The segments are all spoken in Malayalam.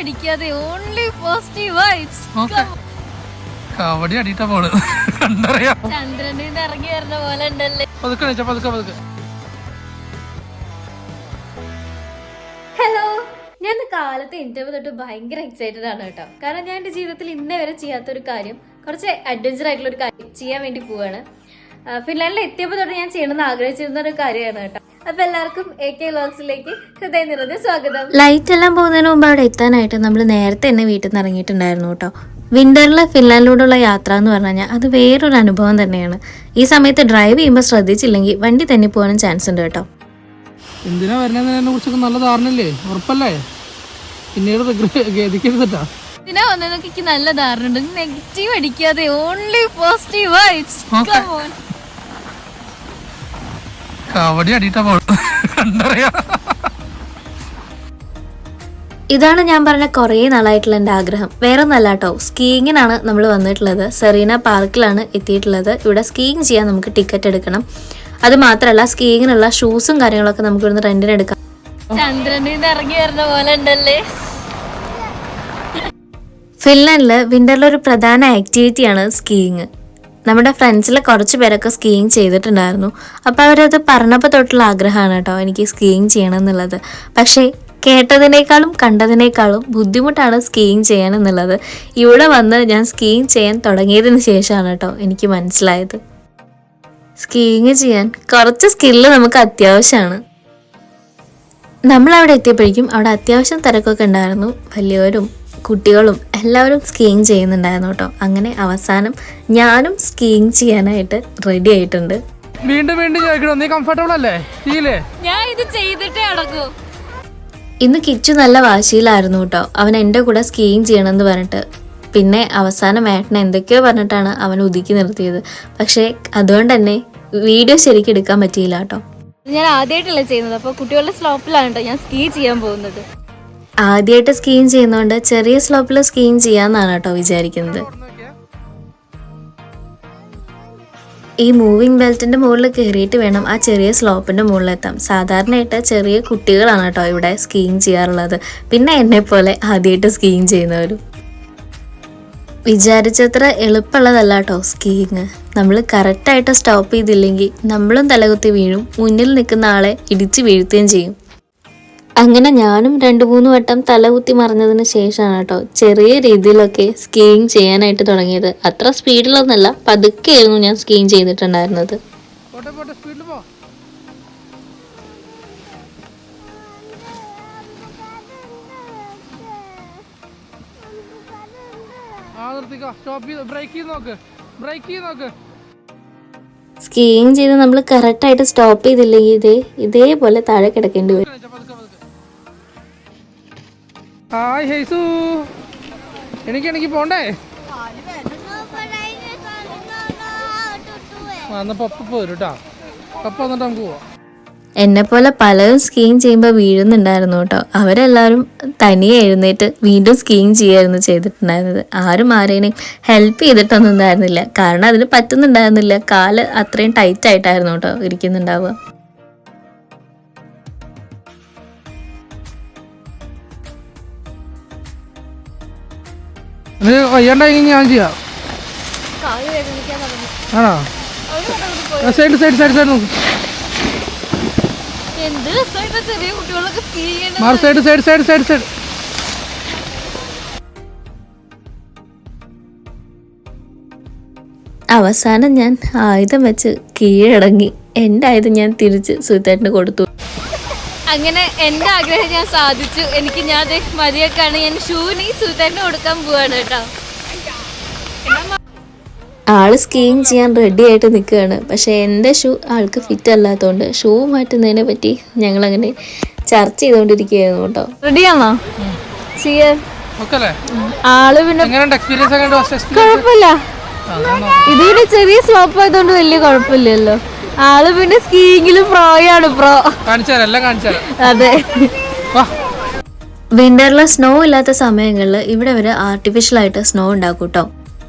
അടിക്കാതെ ഓൺലി പോസിറ്റീവ് വൈബ്സ് കബഡി അടിയിട്ടാ പോൾ കണ്ടറിയാം? ചന്ദ്രനിൽ നിന്ന് ഇറങ്ങി വരുന്ന പോലെ ഉണ്ടല്ലേ. പതുക്കെ വെച്ചാ പതുക്കെ പതുക്കെ. ഹലോ ഞാൻ ഇന്ന് കാലത്ത് ഇന്റർവ്യൂ തൊട്ട് ഭയങ്കര എക്സൈറ്റഡ് ആണ് കേട്ടോ. കാരണം ഞാൻ എന്റെ ജീവിതത്തിൽ ഇന്നേ വരെ ചെയ്യാത്തൊരു കാര്യം കുറച്ച് അഡ്വഞ്ചർ ആയിട്ടുള്ള ഒരു കാര്യം ചെയ്യാൻ വേണ്ടി പോവാണ്. ആ, ഫിൻലാൻഡിൽ എത്തിയപ്പോൾ തൊട്ട് ഞാൻ ചെയ്യണമെന്ന് ആഗ്രഹിച്ചിരുന്ന ഒരു കാര്യമാണ് കേട്ടോ. അപ്പൊ എല്ലാവർക്കും എ കെ വ്ളോഗ്സിലേക്ക് ഹൃദയ നിറഞ്ഞ സ്വാഗതം. ലൈറ്റ് എല്ലാം പോകുന്നതിന് മുമ്പ് അവിടെ എത്താനായിട്ട് നമ്മൾ നേരത്തെ തന്നെ വീട്ടിൽ നിന്ന് ഇറങ്ങിയിട്ടുണ്ടായിരുന്നു കേട്ടോ. വിന്ററിലെ ഫിൻലാൻഡിലൂടെയുള്ള യാത്ര എന്ന് പറഞ്ഞു കഴിഞ്ഞാൽ അത് വേറൊരു അനുഭവം തന്നെയാണ്. ഈ സമയത്ത് ഡ്രൈവ് ചെയ്യുമ്പോൾ ശ്രദ്ധിച്ചില്ലെങ്കിൽ വണ്ടി തന്നെ പോകാനും ചാൻസ് ഉണ്ട് കേട്ടോ. എന്തിനാ വരുന്നതിനെ കുറിച്ചൊക്കെ നല്ല ധാരണയില്ലേ? ഉറപ്പല്ലേ? പിന്നീട് ഖേദിക്കരുതട്ടാ. ഇതിനാ വന്നതൊക്കെ എനിക്ക് നല്ല ധാരണ ഉണ്ട് നെഗറ്റീവ് അടിക്കാതെ ഓൺലി പോസിറ്റീവ് വൈബ്സ് കബഡി അടിയിട്ടാ കണ്ടറിയാം? ഇതാണ് ഞാൻ പറഞ്ഞ കുറേ നാളായിട്ടുള്ള എന്റെ ആഗ്രഹം. വേറെ ഒന്നല്ല കേട്ടോ സ്കീയിങ്ങിനാണ് നമ്മൾ വന്നിട്ടുള്ളത്. സെറീന പാർക്കിലാണ് എത്തിയിട്ടുള്ളത്. ഇവിടെ സ്കീയിങ് ചെയ്യാൻ നമുക്ക് ടിക്കറ്റ് എടുക്കണം. അത് മാത്രമല്ല സ്കീയിങ്ങിനുള്ള ഷൂസും കാര്യങ്ങളൊക്കെ നമുക്ക് ഇവിടുന്ന് റെന്റിന് എടുക്കാം. ചന്ദ്രനിൽ നിന്ന് ഇറങ്ങി വരുന്ന പോലെ ഉണ്ടല്ലേ? ഫിൻലാൻഡിൽ വിന്ററിലെ ഒരു പ്രധാന ആക്ടിവിറ്റിയാണ് സ്കീയിങ്. നമ്മുടെ ഫ്രണ്ട്സിൽ കുറച്ച് പേരൊക്കെ സ്കീയിങ് ചെയ്തിട്ടുണ്ടായിരുന്നു. അപ്പോൾ അവരത് പറഞ്ഞപ്പോൾ തൊട്ടുള്ള ആഗ്രഹമാണ് കേട്ടോ എനിക്ക് സ്കീയിങ് ചെയ്യണം എന്നുള്ളത് പക്ഷേ കേട്ടതിനേക്കാളും കണ്ടതിനേക്കാളും ബുദ്ധിമുട്ടാണ് സ്കീയിങ് ചെയ്യാൻ എന്നുള്ളത് ഇവിടെ വന്ന് ഞാൻ സ്കീയിങ് ചെയ്യാൻ തുടങ്ങിയതിന് ശേഷമാണ് കേട്ടോ എനിക്ക് മനസ്സിലായത്. സ്കീയിങ് ചെയ്യാൻ കുറച്ച് സ്കില്ല് നമുക്ക് അത്യാവശ്യമാണ്. നമ്മൾ അവിടെ എത്തിയപ്പോഴേക്കും അവിടെ അത്യാവശ്യം തിരക്കൊക്കെ ഉണ്ടായിരുന്നു. വലിയവരും കുട്ടികളും എല്ലാവരും സ്കീയിങ് ചെയ്യുന്നുണ്ടായിരുന്നു കേട്ടോ. അങ്ങനെ അവസാനം ഞാനും സ്കീയിങ് ചെയ്യാനായിട്ട് റെഡി ആയിട്ടുണ്ട്. വീണ്ടും വീണ്ടും ചോദിക്കണോ? നീ കംഫർട്ടബിൾ അല്ലേ? ഞാൻ ഇത് ചെയ്തിട്ടേ അടക്കൂ. ഇന്ന് കിച്ചു നല്ല വാശിയിലായിരുന്നു കേട്ടോ. അവൻ എന്റെ കൂടെ സ്കീയിങ് ചെയ്യണമെന്ന് പറഞ്ഞിട്ട്. പിന്നെ അവസാനം ഏട്ടനെ എന്തൊക്കെയോ പറഞ്ഞിട്ടാണ് അവൻ ഒതുക്കി നിർത്തിയത്. പക്ഷേ അതുകൊണ്ട് തന്നെ വീഡിയോ ശരിക്കും എടുക്കാൻ പറ്റിയില്ല കേട്ടോ. ഞാൻ ആദ്യമായിട്ടല്ല ചെയ്യുന്നത്. അപ്പോൾ കുട്ടികളുടെ സ്ലോപ്പിലാണ് കേട്ടോ ഞാൻ സ്കീ ചെയ്യാൻ പോകുന്നത്. ആദ്യമായിട്ട് സ്കീൻ ചെയ്യുന്നതുകൊണ്ട് ചെറിയ സ്ലോപ്പിൽ സ്കീൻ ചെയ്യാമെന്നാണ് കേട്ടോ വിചാരിക്കുന്നത്. ഈ മൂവിങ് ബെൽറ്റിന്റെ മുകളിൽ കയറിയിട്ട് വേണം ആ ചെറിയ സ്ലോപ്പിന്റെ മുകളിൽ എത്താം സാധാരണയായിട്ട് ചെറിയ കുട്ടികളാണ് കേട്ടോ ഇവിടെ സ്കീൻ ചെയ്യാറുള്ളത്. പിന്നെ എന്നെ പോലെ ആദ്യമായിട്ട് സ്കീയിങ് ചെയ്യുന്നവരും. വിചാരിച്ചത്ര എളുപ്പമുള്ളതല്ല കേട്ടോ സ്കീയിങ്. നമ്മൾ കറക്റ്റായിട്ട് സ്റ്റോപ്പ് ചെയ്തില്ലെങ്കിൽ നമ്മളും തലകുത്തി വീഴും മുന്നിൽ നിൽക്കുന്ന ആളെ ഇടിച്ച് വീഴ്ത്തുകയും ചെയ്യും. അങ്ങനെ ഞാനും രണ്ട് മൂന്ന് വട്ടം തലകുത്തി മറിഞ്ഞതിന് ശേഷമാണ് കേട്ടോ ചെറിയ രീതിയിലൊക്കെ സ്കീയിങ് ചെയ്യാനായിട്ട് തുടങ്ങിയത്. അത്ര സ്പീഡിലൊന്നല്ല പതുക്കെയായിരുന്നു ഞാൻ സ്കീയിങ് ചെയ്തിട്ടുണ്ടായിരുന്നത്. സ്കീയിങ് ചെയ്ത് നമ്മൾ കറക്റ്റായിട്ട് സ്റ്റോപ്പ് ചെയ്തില്ലെങ്കിൽ ഇതേ ഇതേപോലെ താഴെ കിടക്കേണ്ടി വരും. ഹായ് ഹേസു. എനിക്ക് എനിക്ക് പോണ്ടേ എന്നാ പപ്പ നമുക്ക് എന്നെ പോലെ പലരും സ്കീയിങ് ചെയ്യുമ്പോൾ വീഴുന്നുണ്ടായിരുന്നു കേട്ടോ. അവരെല്ലാവരും തനിയെ എഴുന്നേറ്റ് വീണ്ടും സ്കീയിങ് ചെയ്യായിരുന്നു ചെയ്തിട്ടുണ്ടായിരുന്നത്. ആരും ആരെയും ഹെൽപ്പ് ചെയ്തിട്ടൊന്നും ഉണ്ടായിരുന്നില്ല. കാരണം അതിന് പറ്റുന്നുണ്ടായിരുന്നില്ല. കാൽ അത്രയും ടൈറ്റ് ആയിട്ടായിരുന്നു കേട്ടോ ഇരിക്കുന്നുണ്ടാവുക. ഇത് ഞാൻ ചെയ്യാം. ആണോ? സൈഡ് സൈഡ് സൈഡ് സൈഡ് നോക്ക്. Side side side side side അവസാനം ഞാൻ ആയുധം വെച്ച് കീഴടങ്ങി. എന്റെ ആയുധം ഞാൻ തിരിച്ച് സുഹൃത്തേട്ടന് കൊടുത്തു. അങ്ങനെ എന്റെ ആഗ്രഹം ഞാൻ സാധിച്ചു. എനിക്ക് ഞാൻ ദേ മതിയൊക്കെയാണ് ഞാൻ ഷൂവിന് ഈ തന്നെ കൊടുക്കാൻ പോവാണ് കേട്ടോ. ആൾ സ്കീൻ ചെയ്യാൻ റെഡി ആയിട്ട് നിൽക്കുകയാണ് പക്ഷേ എന്റെ ഷൂ ആൾക്ക് ഫിറ്റ് അല്ലാത്തതുകൊണ്ട് ഷൂ മാറ്റുന്നതിനെ പറ്റി ഞങ്ങൾ അങ്ങനെ ചർച്ച ചെയ്തുകൊണ്ടിരിക്കുകയായിരുന്നു കേട്ടോ. റെഡിയാണോ ചെയ്യാൻ ആൾ പിന്നെ കുഴപ്പമില്ല. ഇതിന് ചെറിയ സ്ലോപ്പ് ആയതുകൊണ്ട് വലിയ കുഴപ്പമില്ലല്ലോ. ആൾ പിന്നെ സ്കീയിങ്ങിലും പ്രോയാണ് പ്രോ കാണിച്ചാലും തരാം എല്ലാം കാണിച്ചു അതെ. വിന്ററിലെ വിന്ററിൽ സ്നോ ഇല്ലാത്ത സമയങ്ങളിൽ ഇവിടെ വരെ ആർട്ടിഫിഷ്യലായിട്ട് സ്നോ ഉണ്ടാക്കും കേട്ടോ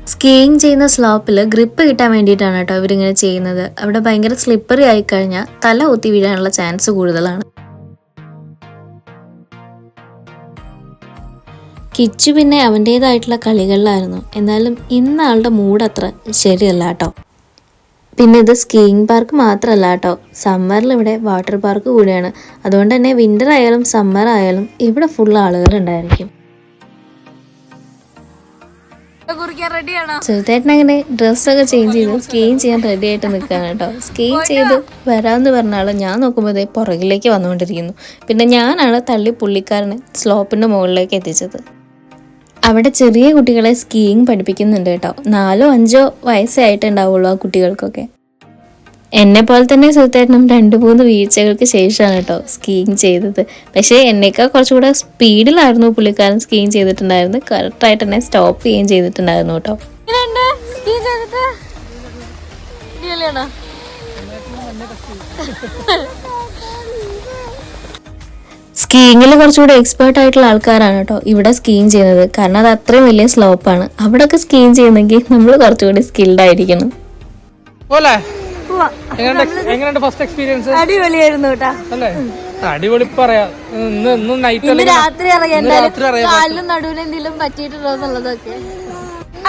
സ്കീയിങ് ചെയ്യുന്ന സ്ലോപ്പിൽ ഗ്രിപ്പ് കിട്ടാൻ വേണ്ടിയിട്ടാണ് കേട്ടോ ഇവരിങ്ങനെ ചെയ്യുന്നത്. അവിടെ ഭയങ്കര സ്ലിപ്പറി ആയി കഴിഞ്ഞാൽ തല ഒത്തി വീഴാനുള്ള ചാൻസ് കൂടുതലാണ്. കിച്ചു പിന്നെ അവന്റേതായിട്ടുള്ള കളികളിലായിരുന്നു. എന്നാലും ഇന്നാളുടെ മൂഡ് അത്ര ശരിയല്ല കേട്ടോ പിന്നെ ഇത് സ്കീയിങ് പാർക്ക് മാത്രമല്ല കേട്ടോ. സമ്മറിൽ ഇവിടെ വാട്ടർ പാർക്ക് കൂടിയാണ്. അതുകൊണ്ട് തന്നെ വിന്റർ ആയാലും സമ്മർ ആയാലും ഇവിടെ ഫുൾ ആളുകൾ ഉണ്ടായിരിക്കും. ചെറുതായിട്ട് അങ്ങനെ ഡ്രസ്സൊക്കെ ചേഞ്ച് ചെയ്ത് സ്കീയിങ് ചെയ്യാൻ റെഡി ആയിട്ട് നിൽക്കുകയാണ് കേട്ടോ. സ്കീയിങ് ചെയ്ത് വരാമെന്ന് പറഞ്ഞാൽ ഞാൻ നോക്കുമ്പോൾ പുറകിലേക്ക് വന്നുകൊണ്ടിരിക്കുന്നു. പിന്നെ ഞാനാണ് തള്ളി പുള്ളിക്കാരനെ സ്ലോപ്പിന്റെ മുകളിലേക്ക് എത്തിച്ചത്. അവിടെ ചെറിയ കുട്ടികളെ സ്കീയിങ് പഠിപ്പിക്കുന്നുണ്ട് കേട്ടോ. നാലോ അഞ്ചോ വയസ്സേ ആയിട്ടുണ്ടാവുള്ളൂ ആ കുട്ടികൾക്കൊക്കെ. എന്നെ പോലെ തന്നെ സുഹൃത്തേട്ടനും രണ്ട് മൂന്ന് വീഴ്ചകൾക്ക് ശേഷമാണ് കേട്ടോ സ്കീയിങ് ചെയ്തത്. പക്ഷേ എന്നേക്കാൾ കുറച്ചുകൂടെ സ്പീഡിലായിരുന്നു പുള്ളിക്കാരൻ സ്കീയിങ് ചെയ്തിട്ടുണ്ടായിരുന്നു കറക്റ്റായിട്ട് തന്നെ സ്റ്റോപ്പ് ചെയ്യുകയും ചെയ്തിട്ടുണ്ടായിരുന്നു കേട്ടോ. സ്കീയിങ്ങിൽ കുറച്ചുകൂടെ എക്സ്പേർട്ട് ആയിട്ടുള്ള ആൾക്കാരാണ് കേട്ടോ ഇവിടെ സ്കീയിങ് ചെയ്യുന്നത്. കാരണം അത് അത്രയും വലിയ സ്ലോപ്പാണ് അവിടെയൊക്കെ സ്കീയിങ് ചെയ്യുന്നെങ്കിൽ നമ്മൾ കുറച്ചുകൂടി സ്കിൽഡ് ആയിരിക്കണം. അടിപൊളിയായിരുന്നു കേട്ടാ. അടിപൊളി പറയാ ഇന്ന് ഇന്ന് നൈറ്റ് ഇന്ന് രാത്രി അറിയാം കാലിലും നടുവിലും എന്തെങ്കിലും പറ്റിയിട്ടുണ്ടോ എന്നുള്ളതൊക്കെ.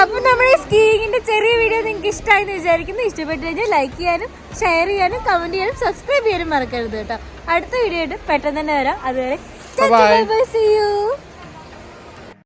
അപ്പൊ നമ്മുടെ സ്കീയിങ്ങിന്റെ ചെറിയ വീഡിയോ നിങ്ങൾക്ക് ഇഷ്ടമായി എന്ന് വിചാരിക്കുന്നു. ഇഷ്ടപ്പെട്ടു കഴിഞ്ഞാൽ ലൈക്ക് ചെയ്യാനും ഷെയർ ചെയ്യാനും കമന്റ് ചെയ്യാനും സബ്സ്ക്രൈബ് ചെയ്യാനും മറക്കരുത് കേട്ടോ. അടുത്ത വീഡിയോ ആയിട്ട് പെട്ടെന്ന് തന്നെ വരാം. അതുവരെ സി യു